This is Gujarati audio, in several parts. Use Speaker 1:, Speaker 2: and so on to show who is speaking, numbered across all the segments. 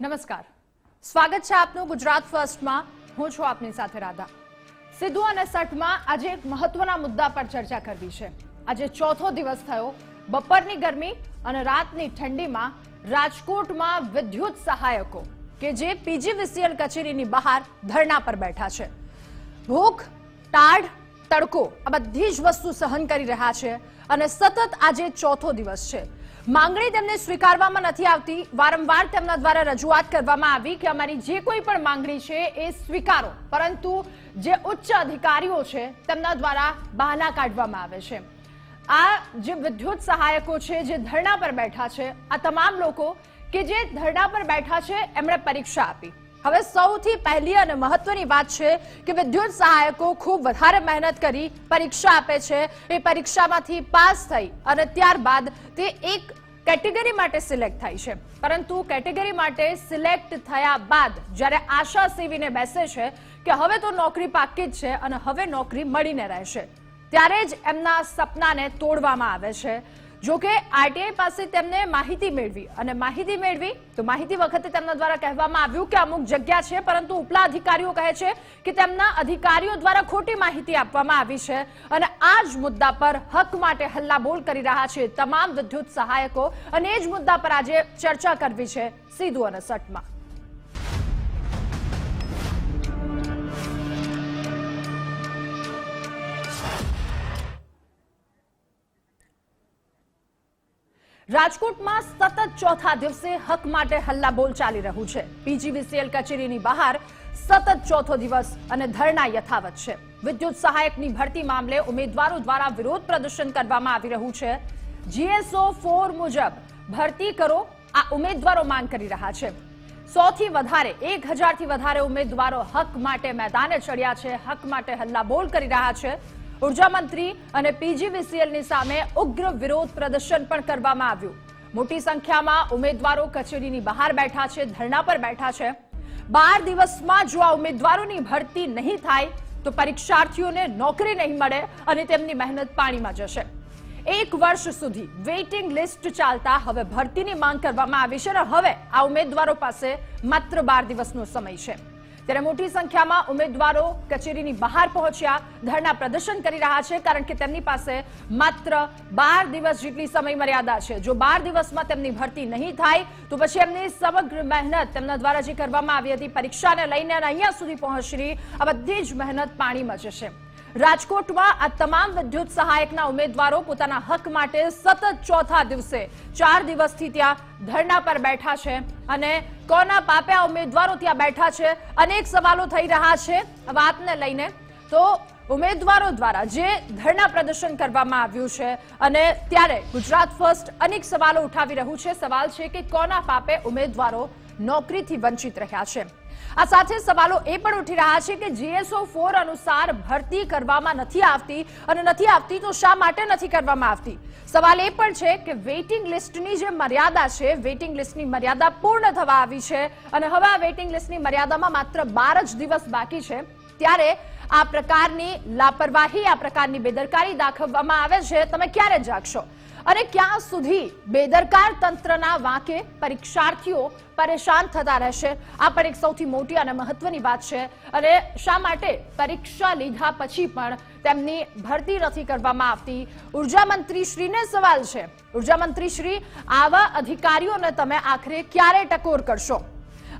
Speaker 1: નમસ્કાર. સ્વાગત છે આપનું ગુજરાત ફર્સ્ટમાં. હું છું આપની સાથે રાધા. સિદ્ધુ અને સઠમાં આજે એક મહત્વના મુદ્દા પર ચર્ચા કરવી છે. આજે ચોથો દિવસ થયો. બપોરની ગરમી અને રાતની ઠંડીમાં રાજકોટમાં વિદ્યુત સહાયકો કે જે પીજીવીસીએલ કચેરીની બહાર ધરણા પર બેઠા છે. ભૂખ ટાઢ તડકો આ બધી જ વસ્તુ સહન કરી રહ્યા છે અને સતત આજે ચોથો દિવસ છે. માંગણી તેમને સ્વીકારવામાં નથી આવતી. વારંવાર તેમના દ્વારા રજૂઆત કરવામાં આવી કે અમારી જે કોઈ પણ માંગણી છે એ સ્વીકારો. પરંતુ જે ઉચ્ચ અધિકારીઓ છે, તેમના દ્વારા બહાના કાઢવામાં આવે છે. આ જે વિદ્યુત સહાયકો છે, જે ધરણા પર બેઠા છે, આ તમામ લોકો કે જે ધરણા પર બેઠા છે, એમણે પરીક્ષા આપી. હવે સૌથી પહેલી અને મહત્વની વાત છે કે વિદ્યુત સહાયકો ખૂબ વધારે મહેનત કરી પરીક્ષા આપે છે. એ પરીક્ષામાંથી પાસ થઈ અને ત્યારબાદ તે એક કેટેગરી માટે સિલેક્ટ થાય છે. પરંતુ કેટેગરી માટે સિલેક્ટ થયા બાદ જ્યારે આશા સેવીને બેસે છે કે હવે તો નોકરી પાકી જ છે અને હવે નોકરી મળીને રહેશે, ત્યારે જ એમના સપનાને તોડવામાં આવે છે. જો કે આરટીઆઈ પાસે તેમને માહિતી મેળવી અને માહિતી મેળવી તો માહિતી વખતે તેમના દ્વારા કહેવામાં આવ્યું કે અમુક જગ્યા છે, પરંતુ ઉપલા અધિકારીઓ કહે છે કે તેમના અધિકારીઓ દ્વારા ખોટી માહિતી આપવામાં આવી છે અને આ જ મુદ્દા પર હક માટે હલ્લાબોલ કરી રહ્યા છે તમામ વિદ્યુત સહાયકો અને એ જ મુદ્દા પર આજે ચર્ચા કરવી છે સીધું અને સટમાં. રાજકોટમાં સતત ચોથા દિવસે હક માટે હલ્લાબોલ ચાલી રહ્યું છે. પીજીવીસીએલ કચેરીની બહાર સતત ચોથો દિવસ અને ધરણા યથાવત છે. વિદ્યુત સહાયકની ભરતી મામલે ઉમેદવારો દ્વારા વિરોધ પ્રદર્શન કરવામાં આવી રહ્યું છે. જીએસઓ ફોર મુજબ ભરતી કરો, આ ઉમેદવારો માંગ કરી રહ્યા છે. સૌથી વધારે, એક હજારથી વધારે ઉમેદવારો હક માટે મેદાને ચડ્યા છે, હક માટે હલ્લાબોલ કરી રહ્યા છે. ઊર્જા મંત્રી અને પીજીવીસીએલની સામે ઉગ્ર વિરોધ પ્રદર્શન પણ કરવામાં આવ્યું. મોટી સંખ્યામાં ઉમેદવારો કચેરીની બહાર બેઠા છે, ધરણા પર બેઠા છે. બાર દિવસમાં જો આ ઉમેદવારોની ભરતી નહીં થાય, તો પરીક્ષાર્થીઓને નોકરી નહીં મળે અને તેમની મહેનત પાણીમાં જશે. એક વર્ષ સુધી વેઇટિંગ લિસ્ટ ચાલતા હવે ભરતીની માંગ કરવામાં આવી છે અને હવે આ ઉમેદવારો પાસે માત્ર બાર દિવસનો સમય છે. ત્યારે મોટી સંખ્યામાં ઉમેદવારો કચેરીની બહાર પહોંચ્યા ધરના પ્રદર્શન કરી રહ્યા છે, કારણ કે તેમની પાસે માત્ર બાર દિવસ જેટલી સમય મર્યાદા છે. જો બાર દિવસમાં તેમની ભરતી નહીં થાય, તો પછી એમની સમગ્ર મહેનત તેમના દ્વારા જે કરવામાં આવી હતી, પરીક્ષાને લઈને અહીંયા સુધી પહોંચી આ બધી જ મહેનત પાણીમાં જશે. રાજકોટમાં આ તમામ વિદ્યુત સહાયકના ઉમેદવારો પોતાના હક માટે સતત ચોથા દિવસે ચાર દિવસથી ત્યાં ધરણા પર બેઠા છે અને કોના પાપે આ ઉમેદવારો ત્યાં બેઠા છે, અનેક સવાલો થઈ રહ્યા છે. વાતને લઈને તો ઉમેદવારો દ્વારા જે ધરણા પ્રદર્શન કરવામાં આવ્યું છે અને ત્યારે ગુજરાત ફર્સ્ટ અનેક સવાલો ઉઠાવી રહ્યું છે. સવાલ છે કે કોના પાપે ઉમેદવારો નોકરીથી વંચિત રહ્યા છે? આ સાથે સવાલો એ પણ ઉઠી રહ્યા છે કે જીએસઓ ફોર અનુસાર ભરતી કરવામાં નથી આવતી અને નથી આવતી તો શા માટે નથી કરવામાં આવતી? સવાલ એ પણ છે કે વેઇટિંગ લિસ્ટની જે મર્યાદા છે વેઇટિંગ લિસ્ટની મર્યાદા પૂર્ણ થવા આવી છે અને હવે આ વેઇટિંગ લિસ્ટની મર્યાદામાં માત્ર બાર જ દિવસ બાકી છે. ત્યારે આ પ્રકારની લાપરવાહી, આ પ્રકારની બેદરકારી દાખવવામાં આવે છે. તમે ક્યારે જાગશો? અને ક્યાં સુધી બેદરકાર તંત્રના વાંકે પરીક્ષાર્થીઓ પરેશાન થતા રહેશે? આ પણ એક સૌથી મોટી અને મહત્વની વાત છે. અને શા માટે પરીક્ષા લીધા પછી પણ તેમની ભરતી નથી કરવામાં આવતી? ઊર્જા મંત્રી શ્રીને સવાલ છે. ઊર્જા મંત્રી શ્રી, આવા અધિકારીઓને તમે આખરે ક્યારે ટકોર કરશો?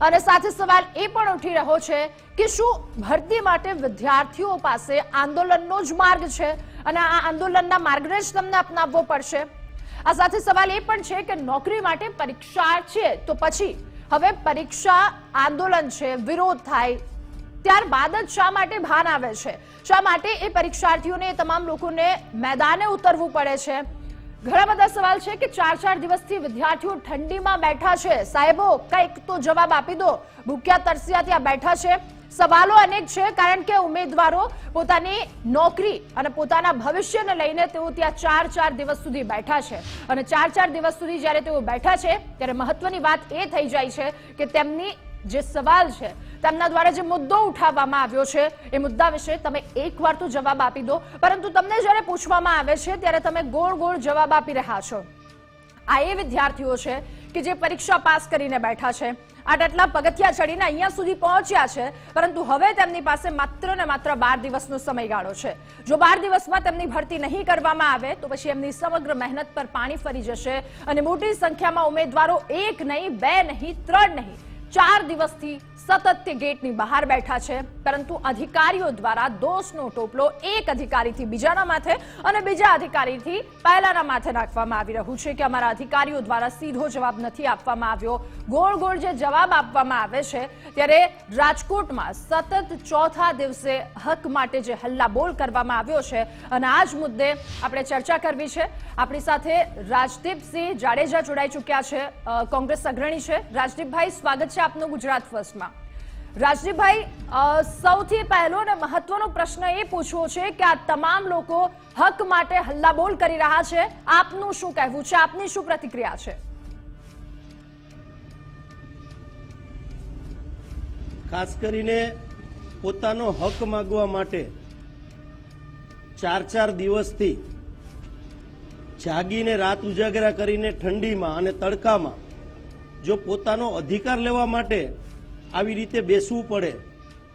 Speaker 1: અને સાથે સવાલ એ પણ ઉઠી રહ્યો છે કે શું ભરતી માટે વિદ્યાર્થીઓ પાસે આંદોલનનો જ માર્ગ છે? અને આ આંદોલનના માર્ગને જ તમને અપનાવવો પડશે. આ સાથે સવાલ એ પણ છે કે નોકરી માટે પરીક્ષા છે તો પછી હવે પરીક્ષા આંદોલન છે, વિરોધ થાય. ત્યારબાદ જ શા માટે ભાન આવે છે? શા માટે એ પરીક્ષાર્થીઓને, એ તમામ લોકોને મેદાને ઉતરવું પડે છે? ઘણા બધા સવાલ છે કે ચાર ચાર દિવસથી વિદ્યાર્થીઓ ઠંડીમાં બેઠા છે. સાહેબો, કંઈક તો જવાબ આપી દો. ભૂખ્યા તરસ્યા ત્યાં બેઠા છે. સવાલો અનેક છે, કારણ કે ઉમેદવારો પોતાની નોકરી અને પોતાના ભવિષ્યને લઈને તેઓ ત્યાં ચાર ચાર દિવસ સુધી બેઠા છે. અને ચાર ચાર દિવસ સુધી જ્યારે તેઓ બેઠા છે, ત્યારે મહત્વની વાત એ થઈ જાય છે કે તેમની જે સવાલ છે, તેમના દ્વારા જે મુદ્દો ઉઠાવવામાં આવ્યો છે, એ મુદ્દા વિશે તમે એકવાર તો જવાબ આપી દો. પરંતુ તમને જ્યારે પૂછવામાં આવે છે, ત્યારે તમે ગોળ ગોળ જવાબ આપી રહ્યા છો. આ એ વિદ્યાર્થીઓ છે કે જે પરીક્ષા પાસ કરીને બેઠા છે. આટલા પગથિયા ચડીને અહીંયા સુધી પહોંચ્યા છે. પરંતુ હવે તેમની પાસે માત્ર ને માત્ર બાર દિવસનો સમયગાળો છે. જો બાર દિવસમાં તેમની ભરતી નહીં કરવામાં આવે, તો પછી એમની સમગ્ર મહેનત પર પાણી ફરી જશે અને મોટી સંખ્યામાં ઉમેદવારો એક નહીં, બે નહીં, ત્રણ નહીં. ચાર દિવસથી સતત તે ગેટની બહાર બેઠા છે, પરંતુ અધિકારીઓ દ્વારા દોષનો ટોપલો એક અધિકારીથી બીજાના માથે અને બીજા અધિકારીથી પહેલાના માથે નાખવામાં આવી રહ્યું છે કે અમારા અધિકારીઓ દ્વારા સીધો જવાબ નથી આપવામાં આવ્યો. ગોળ ગોળ જે જવાબ આપવામાં આવે છે, ત્યારે રાજકોટમાં સતત ચોથા દિવસે હક માટે જે હલ્લાબોલ કરવામાં આવ્યો છે, અને આ જ મુદ્દે આપણે ચર્ચા કરવી છે. આપણી સાથે રાજદીપસિંહ જાડેજા જોડાઈ ચૂક્યા છે કોંગ્રેસ અગ્રણી છે. રાજદીપભાઈ, સ્વાગત છે આપનું ગુજરાત ફર્સ્ટમાં. રાજદીપભાઈ સૌથી પહેલો અને મહત્વનો પ્રશ્ન એ પૂછવો છે કે આ તમામ લોકો હક માટે હલ્લાબોલ કરી રહ્યા છે. આપનું શું કહેવું છે? આપની શું પ્રતિક્રિયા છે?
Speaker 2: ખાસ કરીને પોતાનો હક માગવા માટે ચાર ચાર દિવસથી જાગીને રાત ઉજાગરા કરીને ઠંડીમાં અને તડકામાં જો પોતાનો અધિકાર લેવા માટે આવી રીતે બેસવું પડે,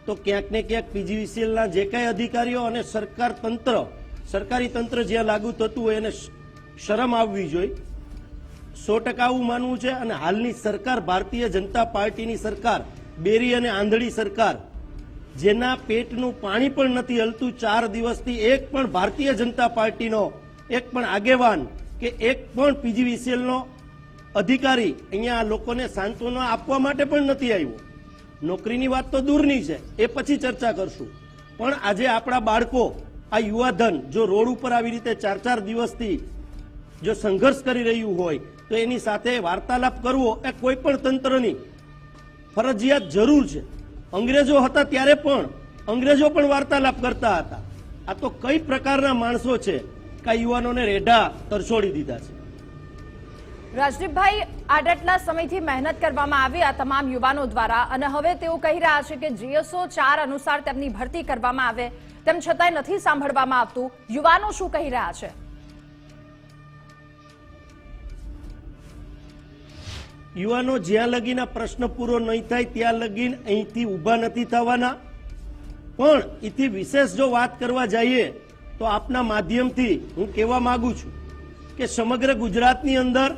Speaker 2: તો ક્યાંક ને ક્યાંક પીજીવીસીએલના જે કાંઈ અધિકારીઓ અને સરકાર તંત્ર, સરકારી તંત્ર જ્યાં લાગુ થતું હોય એને શરમ આવવી જોઈએ. સો ટકા આવું માનવું છે અને હાલની સરકાર, ભારતીય જનતા પાર્ટીની સરકાર, બેરી અને આંધળી સરકાર, જેના પેટનું પાણી પણ નથી હલતું, ચાર દિવસથી એક પણ ભારતીય જનતા પાર્ટીનો એક પણ આગેવાન કે એક પણ પીજીવીસીએલનો અધિકારી અહીંયા લોકોને સાંત્વના આપવા માટે પણ નથી આવ્યો. નોકરીની વાત તો દૂરની છે, એ પછી ચર્ચા કરશું. પણ આજે આપણા બાળકો, આ યુવાધન જો રોડ ઉપર આવી રીતે ચાર ચાર દિવસથી જો સંઘર્ષ કરી રહ્યું હોય, તો એની સાથે વાર્તાલાપ કરવો એ કોઈ પણ તંત્રની ફરજિયાત જરૂર છે. અંગ્રેજો હતા ત્યારે પણ, અંગ્રેજો પણ વાર્તાલાપ કરતા હતા. આ તો કઈ પ્રકારના માણસો છે કે યુવાનોને રેઢા તરછોડી દીધા છે?
Speaker 1: રાજદીપભાઈ આટલા સમયથી મહેનત કરવામાં આવી આ તમામ યુવાનો દ્વારા અને હવે તેઓ કહી રહ્યા છે કે જીએસઓ ચાર અનુસાર તેમની ભરતી કરવામાં આવે તેમ છતાંય નથી સાંભળવામાં આવતું. યુવાનો શું કહી રહ્યા છે?
Speaker 2: યુવાનો જ્યાં લગીના પ્રશ્ન પૂરો નહીં થાય ત્યાં લગીન અહીંથી ઊભા નથી થવાના. પણ એથી વિશેષ જો વાત કરવા જઈએ તો આપના માધ્યમથી હું કહેવા માંગુ છું કે સમગ્ર ગુજરાતની અંદર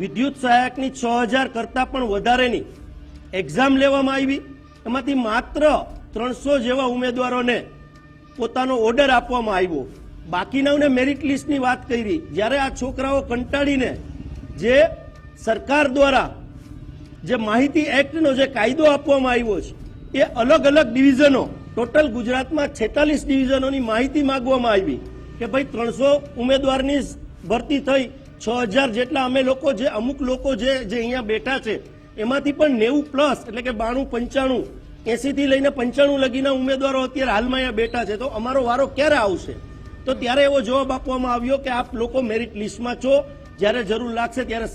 Speaker 2: વિદ્યુત સહાયકની છ હજાર કરતાં પણ વધારેની એક્ઝામ લેવામાં આવી. એમાંથી માત્ર ત્રણસો જેવા ઉમેદવારોને પોતાનો ઓર્ડર આપવામાં આવ્યો. બાકીનાઓને મેરિટ લિસ્ટની વાત કરી. જ્યારે આ છોકરાઓ કંટાળીને જે સરકાર દ્વારા જે માહિતી એક્ટનો જે કાયદો આપવામાં આવ્યો છે, એ અલગ અલગ ડિવિઝનો, ટોટલ ગુજરાતમાં છેતાલીસ ડિવિઝનોની માહિતી માગવામાં આવી કે ભાઈ ત્રણસો ઉમેદવારની ભરતી થઈ છ હજાર જેટલા અમે લોકો જે, અમુક લોકો જે જે અહીંયા બેઠા છે, એમાંથી પણ નેવું પ્લસ, એટલે કે બાણું, પંચાણું એસી થી લઈને પંચાણું લગીના ઉમેદવારો અત્યારે હાલમાં અહીંયા બેઠા છે. તો અમારો વારો ક્યારે આવશે? તો ત્યારે એવો જવાબ આપવામાં આવ્યો કે આપ લોકો મેરિટ લિસ્ટમાં છો. જ્યારે જરૂર લાગશે ત્યારે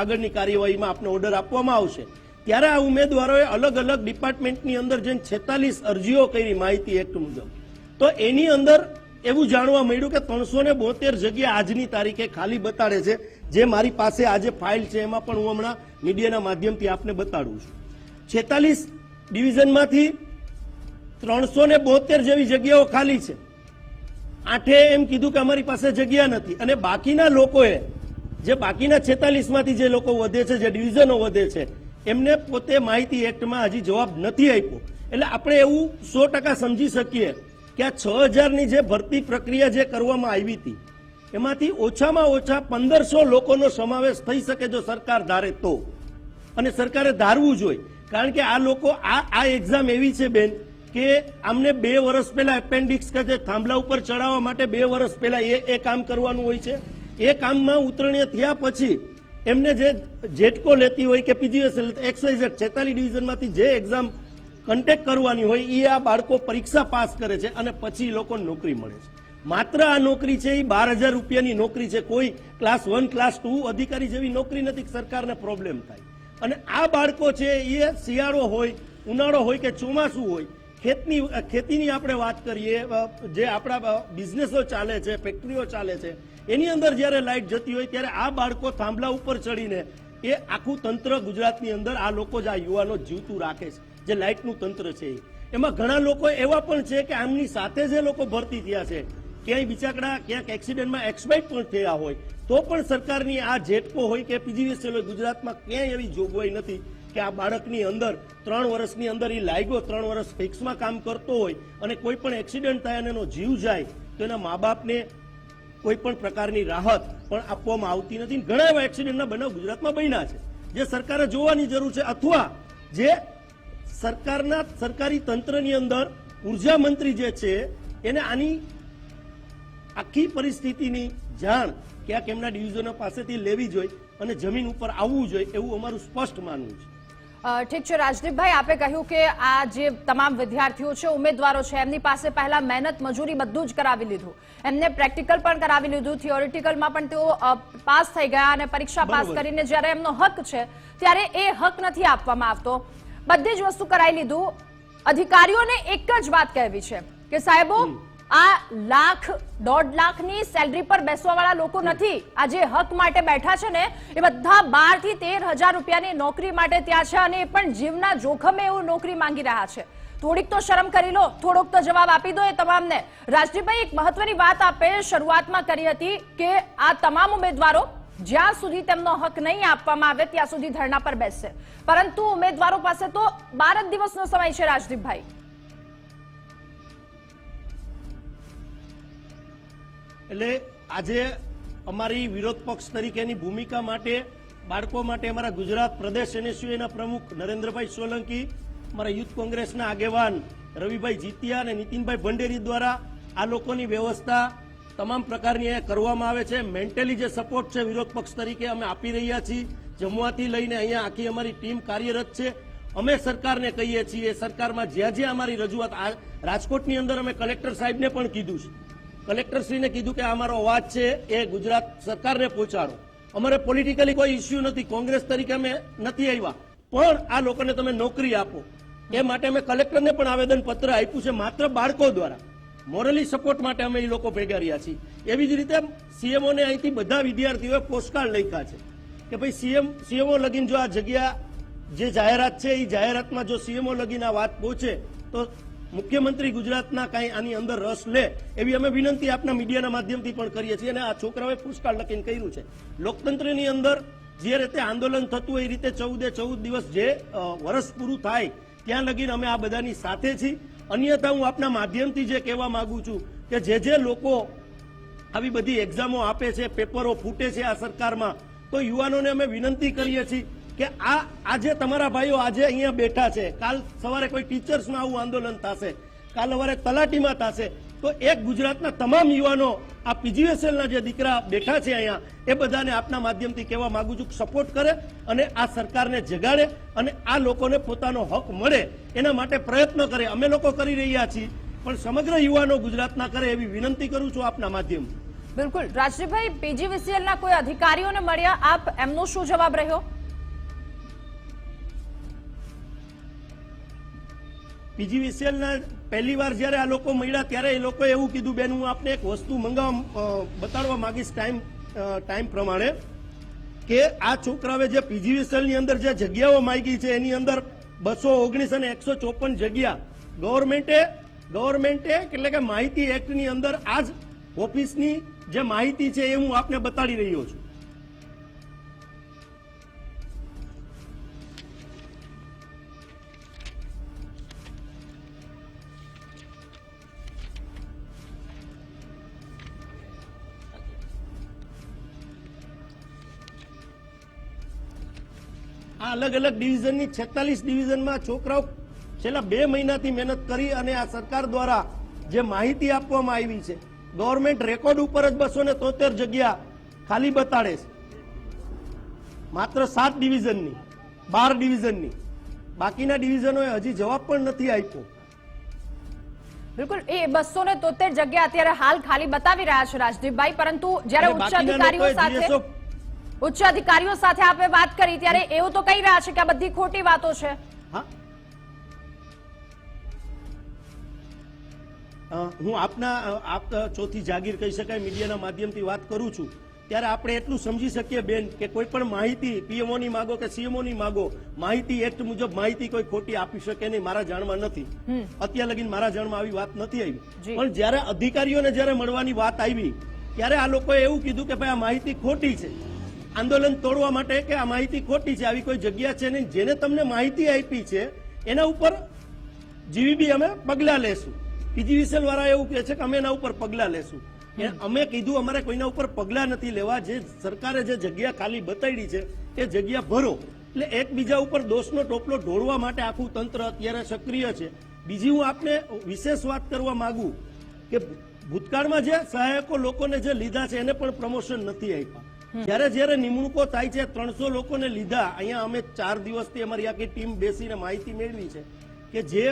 Speaker 2: આગળની કાર્યવાહીમાં આપને ઓર્ડર આપવામાં આવશે. ત્યારે આ ઉમેદવારોએ અલગ અલગ ડિપાર્ટમેન્ટની અંદર જઈને છેતાલીસ અરજીઓ કરી માહિતી એક્ટ મુજબ. તો એની અંદર એવું જાણવા મળ્યું કે ત્રણસો ને બોતેર જગ્યા આજની તારીખે ખાલી બતાડે છે. જે મારી પાસે આજે ફાઇલ છે, એમાં પણ હું હમણાં મીડિયાના માધ્યમથી આપને બતાડું છું. છેતાલીસ ડિવિઝનમાંથી ત્રણસો ને બોતેર જેવી જગ્યાઓ ખાલી છે. આઠે એમ કીધું કે અમારી પાસે જગ્યા નથી. અને બાકીના લોકોએ, જે બાકીના છેતાલીસમાંથી જે લોકો વધે છે, જે ડિવિઝનો વધે છે, એમને પોતે માહિતી એક્ટમાં હજી જવાબ નથી આપ્યો. એટલે આપણે એવું સો ટકા સમજી શકીએ કે આ છ હજારની જે ભરતી પ્રક્રિયા જે કરવામાં આવી હતી, એમાંથી ઓછામાં ઓછા પંદરસો લોકોનો સમાવેશ થઈ શકે જો સરકાર ધારે તો. અને સરકારે ધારવું જોઈએ. કારણ કે આ લોકો, આ આ એક્ઝામ એવી છે બેન કે આમને બે વર્ષ પહેલા એપેન્ડિક્સ કે જે થાંભલા ઉપર ચડાવવા માટે બે વર્ષ પહેલા એ એ કામ કરવાનું હોય છે. એ કામમાં ઉતરણીય થયા પછી એમને જે જેટકો લેતી હોય કે પીજીએસ એક્સાઇઝ છેતાલીસ ડિવિઝનમાંથી જે એક્ઝામ કન્ટેક્ટ કરવાની હોય એ આ બાળકો પરીક્ષા પાસ કરે છે અને પછી લોકોને નોકરી મળે છે. માત્ર આ નોકરી છે એ બાર હજાર રૂપિયાની નોકરી છે. કોઈ ક્લાસ વન ક્લાસ ટુ અધિકારી જેવી નોકરી નથી સરકારને પ્રોબ્લેમ થાય. અને આ બાળકો છે એ શિયાળો હોય, ઉનાળો હોય કે ચોમાસું હોય, ખેતની ખેતીની આપણે વાત કરીએ જે આપણા બિઝનેસો ચાલે છે ફેક્ટરીઓ ચાલે છે, એની અંદર જ્યારે લાઇટ જતી હોય ત્યારે આ બાળકો થાંભલા ઉપર ચડીને એ આખું તંત્ર ગુજરાતની અંદર આ લોકો જ આ યુવાનો જીવતું રાખે છે. જે લાઇટનું તંત્ર છે. એમાં ઘણા લોકો એવા પણ છે કે આમની સાથે જે લોકો ભરતી થયા છે, ક્યાંય બિચાકડા ક્યાંક એક્સિડન્ટમાં એક્સપાયર પણ થયા હોય, તો પણ સરકારની આ જેટકો હોય કે પીજીવીએસ હોય ગુજરાતમાં ક્યાંય એવી જોગવાઈ નથી કે આ બાળકની અંદર ત્રણ વર્ષની અંદર એ લાગ્યો, ત્રણ વર્ષ ફિક્સમાં કામ કરતો હોય અને કોઈ પણ એક્સિડન્ટ થાય અને એનો જીવ જાય, તો એના મા બાપને કોઈ પણ પ્રકારની રાહત પણ આપવામાં આવતી નથી. ઘણા એવા એક્સિડન્ટના બનાવ ગુજરાતમાં બન્યા છે. જે સરકારે જોવાની જરૂર છે, અથવા જે સરકારના સરકારી તંત્રની અંદર ઊર્જા મંત્રી જે છે એને આની આખી પરિસ્થિતિની જાણ ક્યાંક એમના ડિવિઝનો પાસેથી લેવી જોઈએ અને જમીન ઉપર આવવું જોઈએ એવું અમારું સ્પષ્ટ માનવું છે.
Speaker 1: ઠીક છે રાજદીપભાઈ આપે કહ્યું કે આ જે તમામ વિદ્યાર્થીઓ છે ઉમેદવારો છે એમની પાસે પહેલા મહેનત મજૂરી બધું જ કરાવી લીધું. એમને પ્રેક્ટિકલ પણ કરાવી લીધું થિયોરિટિકલમાં પણ તેઓ પાસ થઈ ગયા અને પરીક્ષા પાસ કરીને જ્યારે એમનો હક છે ત્યારે એ હક નથી આપવામાં આવતો. બધી જ વસ્તુ કરાવી લીધું. અધિકારીઓને એક જ વાત કહેવી છે કે સાહેબો આ લાખ દોઢ લાખની સેલરી પર બેસવાવાળા લોકો નથી. આ જે હક માટે બેઠા છે ને એ બધા બારથી તેર હજાર રૂપિયાની નોકરી માટે ત્યાં છે અને એ પણ જીવના જોખમે એવું નોકરી માંગી રહ્યા છે. થોડીક તો શરમ કરી લો થોડોક તો જવાબ આપી દો એ તમામને. રાજદીપભાઈ એક મહત્વની વાત આપે શરૂઆતમાં કરી હતી કે આ તમામ ઉમેદવારો જ્યાં સુધી તેમનો હક નહીં આપવામાં આવે, ત્યાં સુધી ધરણા પર બેસશે. પરંતુ ઉમેદવારો પાસે તો બાર જ દિવસનો સમય છે, રાજદીપભાઈ.
Speaker 2: એટલે આજે અમારી વિરોધ પક્ષ તરીકેની ભૂમિકા માટે, બાળકો માટે અમારા ગુજરાત પ્રદેશ એનએસયુના પ્રમુખ નરેન્દ્રભાઈ સોલંકી, અમારા યુથ કોંગ્રેસના આગેવાન રવિભાઈ જીતિયા અને નીતિનભાઈ ભંડેરી દ્વારા આ લોકોની વ્યવસ્થા તમામ પ્રકારની અહીંયા કરવામાં આવે છે. મેન્ટલી જે સપોર્ટ છે વિરોધ પક્ષ તરીકે અમે આપી રહ્યા છીએ. જમવાથી લઈને અહીંયા આખી અમારી ટીમ કાર્યરત છે. અમે સરકારને કહીએ છીએ, સરકારમાં જ્યાં જ્યાં અમારી રજૂઆત રાજકોટની અંદર અમે કલેક્ટર સાહેબને પણ કીધું છે. કલેક્ટરશ્રીને કીધું કે અમારો અવાજ છે, એ ગુજરાત સરકારને પહોંચાડો. અમારે પોલિટિકલી કોઈ ઇસ્યુ નથી. કોંગ્રેસ તરીકે અમે નથી આવ્યા. પણ આ લોકોને તમે નોકરી આપો. એ માટે અમે કલેક્ટરને પણ આવેદન પત્ર આપ્યું છે, માત્ર બાળકો દ્વારા. મોરલી સપોર્ટ માટે અમે એ લોકો ભેગા રહ્યા છીએ. એવી જ રીતે સીએમઓને અહીંથી બધા વિદ્યાર્થીઓએ પોસ્ટકાર્ડ લખ્યા છે કે ભાઈ સીએમ સીએમઓ લગીન જો આ જગ્યા જે જાહેરાત છે એ જાહેરાતમાં જો સીએમઓ લગીન આ વાત પહોંચે, તો મુખ્યમંત્રી ગુજરાતના કાંઈ આની અંદર રસ લે એવી અમે વિનંતી આપના મીડિયાના માધ્યમથી પણ કરીએ છીએ અને આ છોકરાઓએ પુષ્કાળ લખીને કર્યું છે. લોકતંત્રની અંદર જે રીતે આંદોલન થતું હોય એ રીતે ચૌદે ચૌદ દિવસ જે વર્ષ પૂરું થાય, ત્યાં લગીને અમે આ બધાની સાથે છીએ. અન્યથા હું આપના માધ્યમથી જે કહેવા માંગુ છું કે જે જે લોકો આવી બધી એક્ઝામો આપે છે પેપરો ફૂટે છે આ સરકારમાં, તો યુવાનોને અમે વિનંતી કરીએ છીએ કે આ આજે તમારા ભાઈઓ આજે અહીંયા બેઠા છે. કાલ સવારે કોઈ ટીચર્સમાં આવું આંદોલન થશે. કાલ સવારે તલાટીમાં થશે. તો એક ગુજરાતના તમામ યુવાનો આ પીજીએસએલના જે દીકરા બેઠા છે અહીંયા એ બધાને આપના માધ્યમથી કહેવા માંગુ છું સપોર્ટ કરે અને આ સરકારને જગાડે અને આ લોકોને પોતાનો હક મળે એના માટે પ્રયત્ન કરે. અમે લોકો કરી રહ્યા છીએ પણ સમગ્ર યુવાનો ગુજરાતના કરે એવી વિનંતી કરું છું આપના માધ્યમથી
Speaker 1: બિલકુલ. રાજીભાઈ પીજીવીસીએલના કોઈ અધિકારીઓને મળ્યા? આપ એમનો શું જવાબ રહ્યો?
Speaker 2: પીજીવીસીએલના પહેલી વાર જ્યારે આ લોકો મળ્યા, ત્યારે એ લોકોએ એવું કીધું, બેન, હું આપને એક વસ્તુ મંગાવવા બતાડવા માંગીશ ટાઈમ ટાઈમ પ્રમાણે, કે આ છોકરાઓએ જે પીજીવીસીએલની અંદર જે જગ્યાઓ માંગી છે, એની અંદર બસો ઓગણીસ અને એકસો ચોપન જગ્યા. ગવર્મેન્ટે ગવર્મેન્ટે એટલે કે માહિતી એક્ટની અંદર આ જ ઓફિસની જે માહિતી છે એ હું આપને બતાડી રહ્યો છું. આ અલગ અલગ ડિવિઝનની છેતાલીસ ડિવિઝનમાં છોકરાઓ છેલ્લા બે મહિનાથી મહેનત કરી અને આ સરકાર દ્વારા જે માહિતી આપવામાં આવી છે ગવર્મેન્ટ રેકોર્ડ ઉપર જ બસો ને તોતેર જગ્યા ખાલી બતાડે છે. માત્ર સાત ડિવિઝનની બાર ડિવિઝનની. બાકીના ડિવિઝનોએ હજી જવાબ પણ નથી આપ્યો.
Speaker 1: બિલકુલ એ બસો ને તોતેર જગ્યા અત્યારે હાલ ખાલી બતાવી રહ્યા છે રાજદીપભાઈ પરંતુ જયારે ઉચ્ચ અધિકારીઓ સાથે ઉચ્ચ અધિકારીઓ સાથે આપણે વાત કરી ત્યારે એવું તો કહી રહ્યા છે કે આ બધી ખોટી વાતો છે.
Speaker 2: હું. આપના આપ ચોથી જાગીર કહી શકાય મીડિયાના માધ્યમથી વાત કરું છું. ત્યારે આપણે એટલું સમજી શકીએ બેન કે કોઈ પણ માહિતી પીએમઓ ની માગો કે સીએમઓ ની માગો માહિતી એક્ટ મુજબ માહિતી કોઈ ખોટી આપી શકે નહીં મારા જાણમાં નથી. અત્યાર લગીન મારા જાણમાં આવી વાત નથી આવી. પણ જ્યારે અધિકારીઓને જ્યારે મળવાની વાત આવી ત્યારે આ લોકોએ એવું કીધું કે ભાઈ આ માહિતી ખોટી છે. આંદોલન તોડવા માટે કે આ માહિતી ખોટી છે આવી કોઈ જગ્યા છે નહીં. જેને તમને માહિતી આપી છે એના ઉપર જીવીબી અમે પગલા લેશું. પીજીવીસીએલ વાળા એવું કહે છે કે અમે એના ઉપર પગલા લેશું. એ અમે કીધું અમારે કોઈના ઉપર પગલા નથી લેવા. જે સરકારે જે જગ્યા ખાલી બતાડી છે એ જગ્યા ભરો. એટલે એકબીજા ઉપર દોષનો ટોપલો ઢોળવા માટે આખું તંત્ર અત્યારે સક્રિય છે. બીજી હું આપને વિશેષ વાત કરવા માંગુ કે ભૂતકાળમાં જે સહાયકો લોકોને જે લીધા છે એને પણ પ્રમોશન નથી આપ્યા. જ્યારે જ્યારે નિમણૂકો થાય છે, ત્રણસો લોકોને લીધા, અહીંયા અમે ચાર દિવસથી અમારી આખી ટીમ બેસીને માહિતી મેળવી છે કે જે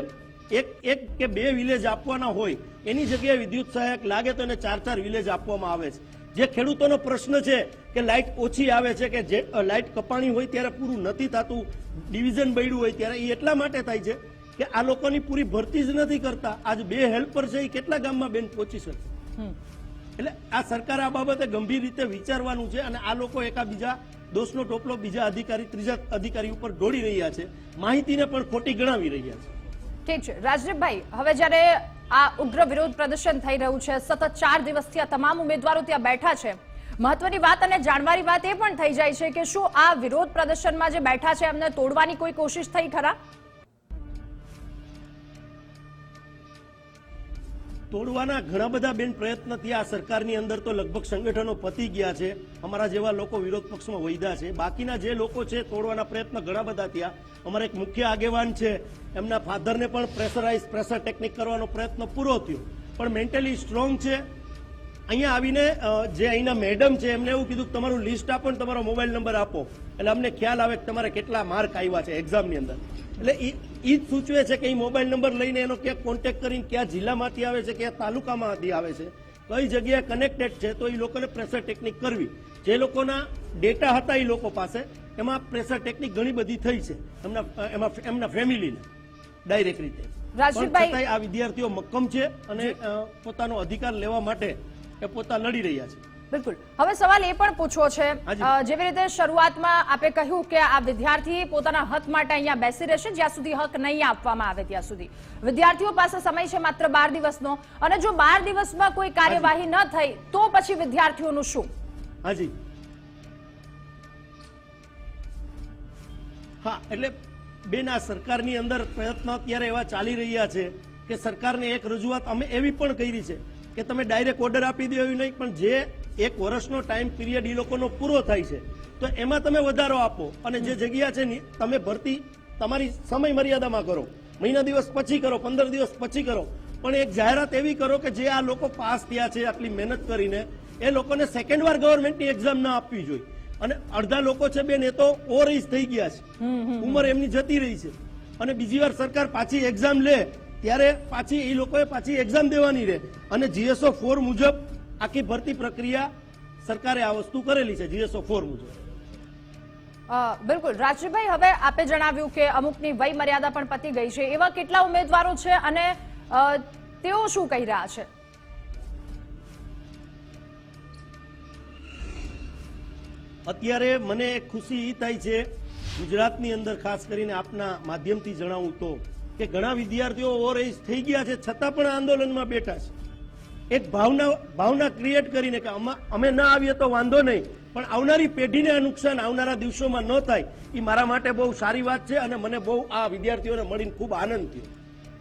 Speaker 2: એક એક કે બે વિલેજ આપવાના હોય, એની જગ્યાએ વિદ્યુત સહાયક લાગે તો એને ચાર ચાર વિલેજ આપવામાં આવે છે. જે ખેડૂતોનો પ્રશ્ન છે કે લાઇટ ઓછી આવે છે કે જે લાઇટ કપાણી હોય ત્યારે પૂરું નથી થતું, ડિવિઝન બળ્યું હોય ત્યારે એ એટલા માટે થાય છે કે આ લોકોની પૂરી ભરતી જ નથી કરતા. આજ બે હેલ્પર છે એ કેટલા ગામમાં બેન પહોંચી શકે? એટલે આ સરકારે આ બાબતે ગંભીર રીતે વિચારવાનું છે અને આ લોકો એકાબીજા દોષનો ટોપલો બીજા અધિકારી, ત્રીજા અધિકારી ઉપર ઢોળી રહ્યા છે. માહિતીને પણ ખોટી ગણાવી રહ્યા છે.
Speaker 1: ઠીક છે. રાજદીપભાઈ, હવે જ્યારે આ ઉગ્ર વિરોધ પ્રદર્શન થઈ રહ્યું છે, સતત ચાર દિવસથી આ તમામ ઉમેદવારો ત્યાં બેઠા છે, મહત્વની વાત અને જાણવાની વાત એ પણ થઈ જાય છે કે શું આ વિરોધ પ્રદર્શનમાં જે બેઠા છે, એમને તોડવાની કોઈ કોશિશ થઈ ખરા?
Speaker 2: તોડવાના ઘણા બધા બેન પ્રયત્ન થયા સરકારની અંદર તો લગભગ સંગઠનો પતી ગયા છે. અમારા જેવા લોકો વિરોધ પક્ષમાં વૈધા છે. બાકીના જે લોકો છે તોડવાના પ્રયત્ન ઘણા બધા થયા. અમારા એક મુખ્ય આગેવાન છે. એમના ફાધરને પણ પ્રેશરાઇઝ, પ્રેશર ટેકનિક કરવાનો પ્રયત્ન પૂરો થયો. પણ મેન્ટલી સ્ટ્રોંગ છે. અહીંયા આવીને જે અહીંના મેડમ છે, એમને એવું કીધું કે તમારું લિસ્ટ આપો ને તમારો મોબાઈલ નંબર આપો. એટલે અમને ખ્યાલ આવે કે તમારે કેટલા માર્ક આવ્યા છે એક્ઝામની અંદર. એટલે એ જ સૂચવે છે કે એ મોબાઈલ નંબર લઈને એનો ક્યાંક કોન્ટેક્ટ કરીને કયા જિલ્લામાંથી આવે છે કયા તાલુકામાંથી આવે છે કઈ જગ્યાએ કનેક્ટેડ છે તો એ લોકોને પ્રેશર ટેકનિક કરવી. જે લોકોના ડેટા હતા એ લોકો પાસે એમાં પ્રેશર ટેકનિક ઘણી બધી થઈ છે એમના એમાં એમના ફેમિલીને ડાયરેક્ટ રીતે. પણ આ વિદ્યાર્થીઓ મક્કમ છે અને પોતાનો અધિકાર લેવા માટે એ પોતા લડી રહ્યા છે.
Speaker 1: બિલકુલ. હવે સવાલ એ પણ પૂછવો છે જેવી રીતે શરૂઆતમાં આપે કહ્યું કે આ વિદ્યાર્થી પોતાના હક માટે અહીંયા બેસી રહેશે જ્યાં સુધી હક નહીં આપવામાં આવે ત્યાં સુધી. વિદ્યાર્થીઓ પાસે સમય છે માત્ર બાર દિવસનો અને જો બાર દિવસમાં કોઈ કાર્યવાહી ન થઈ તો પછી વિદ્યાર્થીઓનું શું?
Speaker 2: હાજી. હા એટલે બેન આ સરકારની અંદર પ્રયત્નો અત્યારે એવા ચાલી રહ્યા છે કે સરકારને એક રજૂઆત અમે એવી પણ કરી છે કે તમે ડાયરેક્ટ ઓર્ડર આપી દો એવી નહીં પણ જે એક વર્ષનો ટાઈમ પીરિયડ એ લોકોનો પૂરો થાય છે. તો એમાં તમે વધારો આપો અને જે જગ્યા છે ને તમે ભરતી તમારી સમય મર્યાદામાં કરો. મહિના દિવસ પછી કરો પંદર દિવસ પછી કરો. પણ એક જાહેરાત એવી કરો કે જે આ લોકો પાસ થયા છે આટલી મહેનત કરીને એ લોકોને સેકન્ડ વાર ગવર્મેન્ટની એક્ઝામ ના આપવી જોઈએ. અને અડધા લોકો છે બેન એ તો ઓવર એજ થઈ ગયા છે. ઉંમર એમની જતી રહી છે. અને બીજી વાર સરકાર પાછી એક્ઝામ લે ત્યારે પાછી એ લોકોએ પાછી એક્ઝામ દેવાની રહે. અને જીએસઓ ફોર મુજબ આખી ભરતી પ્રક્રિયા સરકારે આ વસ્તુ કરેલી છે જીએસઓ ફોર મુજબ.
Speaker 1: બિલકુલ. રાજજીભાઈ હવે આપે જણાવ્યું કે અમુકની વય મર્યાદા પણ પતી ગઈ છે. એવા કેટલા ઉમેદવારો છે અને તેઓ શું કહી રહ્યા છે?
Speaker 2: અત્યારે મને ખુશી એ થાય છે ગુજરાતની અંદર ખાસ કરીને આપના માધ્યમથી જણાવું તો કે ઘણા વિદ્યાર્થીઓ ઓવર એજ થઈ ગયા છે છતાં પણ આંદોલનમાં બેઠા છે. એક ભાવના ભાવના ક્રિએટ કરીને કે અમા- ના આવીએ તો વાંધો નહીં. પણ આવનારી પેઢીને આ નુકસાન આવનારા દિવસોમાં ન થાય એ મારા માટે બહુ સારી વાત છે અને મને બહુ આ વિદ્યાર્થીઓને મળીને ખૂબ આનંદ થયો.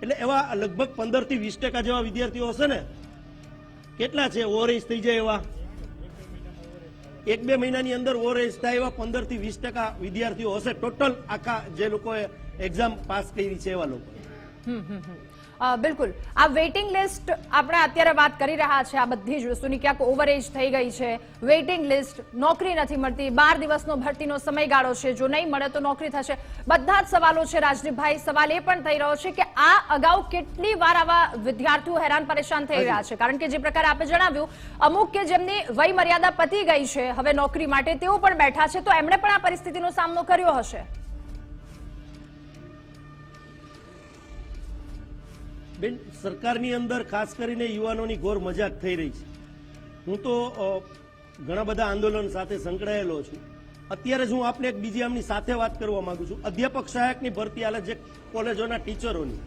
Speaker 2: એટલે એવા લગભગ પંદરથી વીસ ટકા જેવા વિદ્યાર્થીઓ હશે ને, કેટલા છે? ઓવર એજ થઈ જાય એવા? એક બે મહિનાની અંદર ઓવરેજ થાય એવા પંદરથી વીસ ટકા વિદ્યાર્થીઓ હશે. ટોટલ આખા જે લોકોએ એક્ઝામ પાસ કરી છે એવા લોકો.
Speaker 1: બિલકુલ. આ વેઇટિંગ લિસ્ટ આપણે અત્યારે વાત કરી રહ્યા છે, આ બધી જ વસ્તુની. ક્યાંક ઓવરેજ થઈ ગઈ છે. વેઇટિંગ લિસ્ટ નોકરી નથી મળતી. બાર દિવસનો ભરતીનો સમયગાળો છે. જો નહીં મળે તો નોકરી થશે. બધા જ સવાલો છે રાજદીપભાઈ સવાલ એ પણ થઈ રહ્યો છે કે આ અગાઉ કેટલી વાર આવા વિદ્યાર્થીઓ હેરાન પરેશાન થઈ રહ્યા છે? કારણ કે જે પ્રકારે આપે જણાવ્યું, અમુક કે જેમની વય મર્યાદા પતી ગઈ છે, હવે નોકરી માટે તેઓ પણ બેઠા છે, તો એમણે પણ આ પરિસ્થિતિનો સામનો કર્યો હશે.
Speaker 2: બેન સરકારની અંદર ખાસ કરીને યુવાનોની ઘોર મજાક થઈ રહી છે. હું તો ઘણા બધા આંદોલન સાથે સંકળાયેલો છું. અત્યારે જ હું આપને એક બીજી આમની સાથે વાત કરવા માંગુ છું. અધ્યાપક સહાયકની ભરતી હાલે જે કોલેજોના ટીચરોની.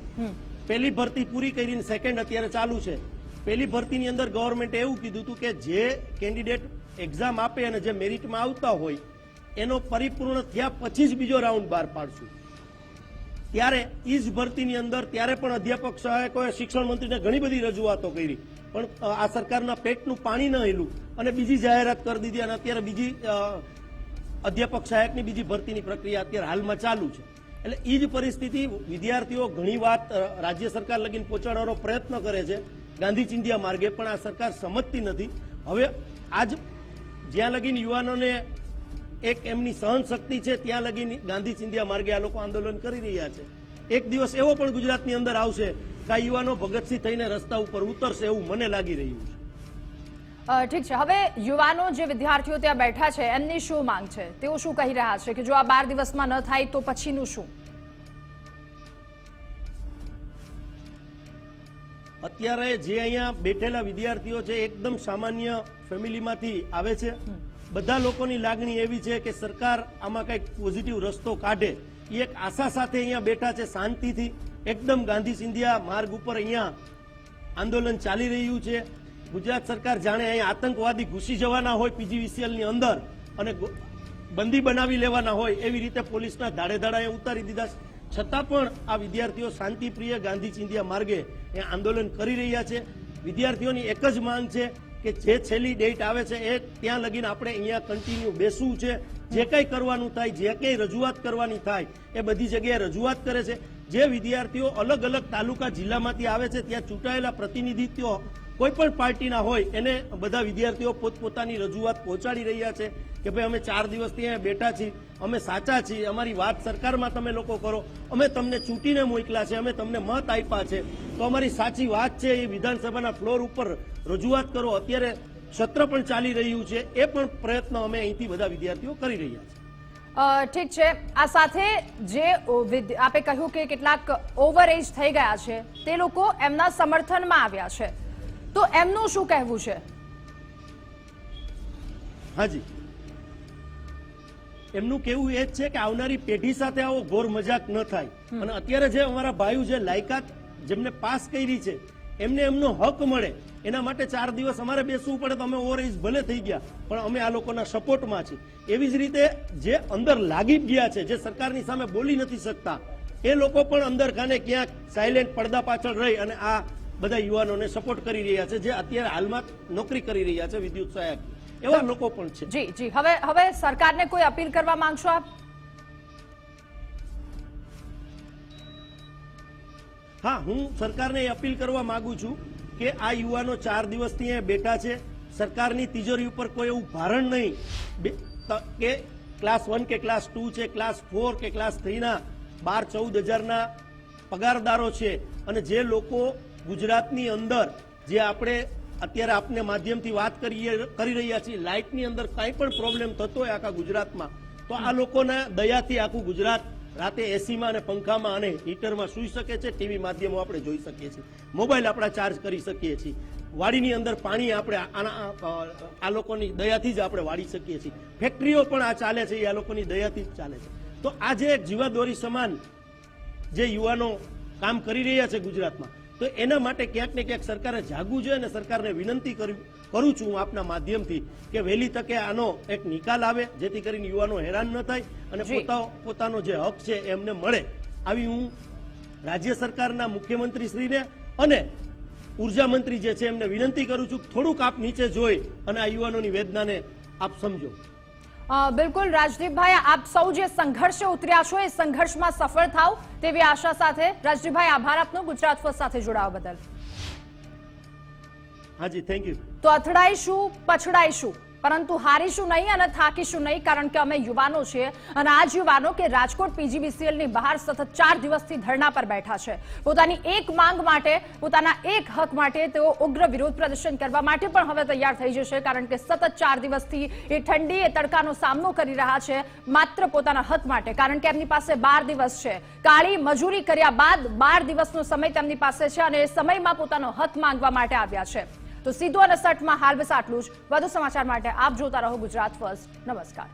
Speaker 2: પહેલી ભરતી પૂરી કરીને સેકન્ડ અત્યારે ચાલુ છે. પહેલી ભરતીની અંદર ગવર્મેન્ટે એવું કીધું હતું કે જે કેન્ડિડેટ એક્ઝામ આપે અને જે મેરિટમાં આવતા હોય એનો પરિપૂર્ણ થયા પછી જ બીજો રાઉન્ડ બહાર પાડશું. ત્યારે એ જ ભરતીની અંદર ત્યારે પણ અધ્યાપક સહાયકોએ શિક્ષણ મંત્રીને ઘણી બધી રજૂઆતો કરી. પણ આ સરકારના પેટનું પાણી ન હેલું અને બીજી જાહેરાત કરી દીધી અને અત્યારે બીજી અધ્યાપક સહાયકની બીજી ભરતીની પ્રક્રિયા અત્યારે હાલમાં ચાલુ છે. એટલે એ જ પરિસ્થિતિ વિદ્યાર્થીઓ ઘણી વાત રાજ્ય સરકાર લગીને પહોંચાડવાનો પ્રયત્ન કરે છે. ગાંધી ચિંધિયા માર્ગે પણ આ સરકાર સમજતી નથી. હવે આજ જ્યાં લગીને યુવાનોને એક એમની સહન શક્તિ છે ત્યાં લગીને ગાંધી ચિંધ્યા માર્ગે આ લોકો આંદોલન કરી રહ્યા છે. એક દિવસ એવો પણ ગુજરાતની અંદર આવશે કે આ યુવાનો ભગતસિંહ થઈને રસ્તા ઉપર ઉતરશે એવું મને લાગી રહ્યું છે.
Speaker 1: ઠીક છે. હવે યુવાનો જે વિદ્યાર્થીઓ ત્યાં બેઠા છે એમની શું માંગ છે? તેઓ શું કહી રહ્યા છે કે જો આ બાર દિવસમાં ન થાય તો પછીનું શું?
Speaker 2: અત્યારે જે અહીંયા બેઠેલા વિદ્યાર્થીઓ છે એકદમ સામાન્ય ફેમિલીમાંથી આવે છે. બધા લોકોની લાગણી એવી છે કે સરકાર આમાં કંઈક પોઝિટિવ રસ્તો કાઢે. એ એક આશા સાથે અહીંયા બેઠા છે, શાંતિથી. એકદમ ગાંધી સિંધિયા માર્ગ ઉપર અહીંયા આંદોલન ચાલી રહ્યું છે. ગુજરાત સરકાર જાણે અહીંયા આતંકવાદી ઘૂસી જવાના હોય પીજીવીસીએલની અંદર અને બંદી બનાવી લેવાના હોય એવી રીતે પોલીસના ધાડે ધાડા ઉતારી દીધા છતાં પણ આ વિદ્યાર્થીઓ શાંતિપ્રિય ગાંધી ચિંધિયા માર્ગે એ આંદોલન કરી રહ્યા છે. વિદ્યાર્થીઓની એક જ માંગ છે કે જે છેલ્લી ડેટ આવે છે એ ત્યાં લગીને આપણે અહીંયા કન્ટિન્યુ બેસવું છે. જે કંઈ કરવાનું થાય, જે કંઈ રજૂઆત કરવાની થાય, એ બધી જગ્યાએ રજૂઆત કરે છે. જે વિદ્યાર્થીઓ અલગ અલગ તાલુકા જિલ્લામાંથી આવે છે, ત્યાં ચૂંટાયેલા પ્રતિનિધિત્વ કોઈ પણ પાર્ટીના હોય, એને બધા વિદ્યાર્થીઓ પોતપોતાની રજૂઆત પહોંચાડી રહ્યા છે કે ભાઈ અમે ચાર દિવસથી અહીંયા બેઠા છીએ, અમે સાચા છીએ, અમારી વાત સરકારમાં તમે લોકો કરો, અમે તમને ચૂંટીને મોકલા છે, અમે તમને મત આપ્યા છે. તો અમારી સાચી વાત છે એ વિધાનસભાના ફ્લોર ઉપર રજૂઆત કરો. અત્યારે સત્ર પણ ચાલી રહ્યું છે એ પણ પ્રયત્ન અમે અહીંથી બધા વિદ્યાર્થીઓ કરી રહ્યા છે
Speaker 1: ઠીક છે. આ સાથે જે આપે કહ્યું કે કેટલાક ઓવર એજ થઈ ગયા છે તે લોકો એમના સમર્થનમાં આવ્યા છે. તો એમનું શું કહેવું છે?
Speaker 2: હાજી. એમનું કેવું એ જ છે કે આવનારી પેઢી સાથે આવો ઘોર મજાક ન થાય. અને અત્યારે જે અમારા ભાઈઓ જે લાયકાત જેમને પાસ કરી છે એમને એમનો હક મળે. એના માટે ચાર દિવસ અમારે બેસવું પડે તો અમે ઓવર એજ ભલે થઈ ગયા પણ અમે આ લોકોના સપોર્ટમાં છીએ. એવી જ રીતે જે અંદર લાગી ગયા છે જે સરકારની સામે બોલી નથી શકતા એ લોકો પણ અંદર ખાને ક્યાંક સાયલેન્ટ પડદા પાછળ રહી અને આ બધા યુવાનોને સપોર્ટ કરી રહ્યા છે જે અત્યારે હાલમાં નોકરી કરી રહ્યા છે વિદ્યુત સહાયક. એવા લોકો પણ છે.
Speaker 1: જી જી. હવે હવે સરકારને કોઈ અપીલ કરવા માંગશો આપ?
Speaker 2: હા, હું સરકારને એ અપીલ કરવા માંગુ છું કે આ યુવાનો ચાર દિવસથી અહીંયા બેઠા છે. સરકારની તિજોરી ઉપર કોઈ એવું ભારણ નહીં. કે ક્લાસ વન કે ક્લાસ ટુ છે, ક્લાસ ફોર કે ક્લાસ થ્રીના બાર ચૌદ હજારના પગારદારો છે અને જે લોકો ગુજરાતની અંદર જે આપણે અત્યારે આપને માધ્યમથી વાત કરીએ, કરી રહ્યા છીએ, લાઇટની અંદર કાંઈ પણ પ્રોબ્લેમ થતો હોય આખા ગુજરાતમાં, તો આ લોકોના દયાથી આખું ગુજરાત રાતે એસીમાં અને પંખામાં અને હીટરમાં સૂઈ શકે છે, ટીવી માધ્યમો આપણે જોઈ શકીએ છીએ. મોબાઈલ આપણા ચાર્જ કરી શકીએ છીએ. વાડીની અંદર પાણી આપણે આના આ- લોકોની દયાથી જ આપણે વાળી શકીએ છીએ. ફેક્ટરીઓ પણ આ ચાલે છે, એ આ લોકોની દયાથી જ ચાલે છે. તો આજે એક જીવાદોરી સમાન જે યુવાનો કામ કરી રહ્યા છે ગુજરાતમાં, તો એના માટે ક્યાંક ને ક્યાંક સરકારે જાગવું જોઈએ અને સરકારને વિનંતી કરી- કરું છું હું આપના માધ્યમથી કે વહેલી તકે આનો એક નિકાલ આવે જેથી કરીને યુવાનો હેરાન ન થાય અને પોતાનો જે હક છે એમને મળે. આવી હું રાજ્ય સરકારના મુખ્યમંત્રી શ્રીને અને ઊર્જા મંત્રી જે છે એમને વિનંતી કરું છું થોડુંક આપ નીચે જોઈ અને આ યુવાનોની વેદનાને આપ સમજો.
Speaker 1: બિલકુલ રાજદીપભાઈ આપ સૌ જે સંઘર્ષે ઉતર્યા છો એ સંઘર્ષમાં સફળ થાવ તેવી આશા સાથે રાજદીપભાઈ આભાર આપનો. ગુજરાત ફર્સ્ટ સાથે જોડાવા બદલ.
Speaker 2: હાજી થેન્ક યુ
Speaker 1: તો અથડાઈશું, પછડાઈશું, પરંતુ હારીશું નહીં અને થાકીશું નહીં, કારણ કે અમે યુવાનો છીએ. અને આ યુવાનો કે રાજકોટ પીજીવીસીએલની બહાર સતત ચાર દિવસથી ધરણા પર બેઠા છે. પોતાની એક માંગ માટે, પોતાના એક હક માટે તેઓ ઉગ્ર વિરોધ પ્રદર્શન કરવા માટે પણ હવે તૈયાર થઈ જશે, કારણ કે સતત ચાર દિવસથી એ ઠંડી, એ તડકાનો સામનો કરી રહ્યા છે, માત્ર પોતાના હક માટે, કારણ કે એમની પાસે બાર દિવસ છે. કાળી મજૂરી કર્યા બાદ બાર દિવસનો સમય તેમની પાસે છે અને એ સમયમાં પોતાનો હક માંગવા માટે આવ્યા છે. તો સીધો અને સટમાં હાલ બસ આટલું જ. વધુ સમાચાર માટે આપ જોતા રહો ગુજરાત ફર્સ્ટ. નમસ્કાર.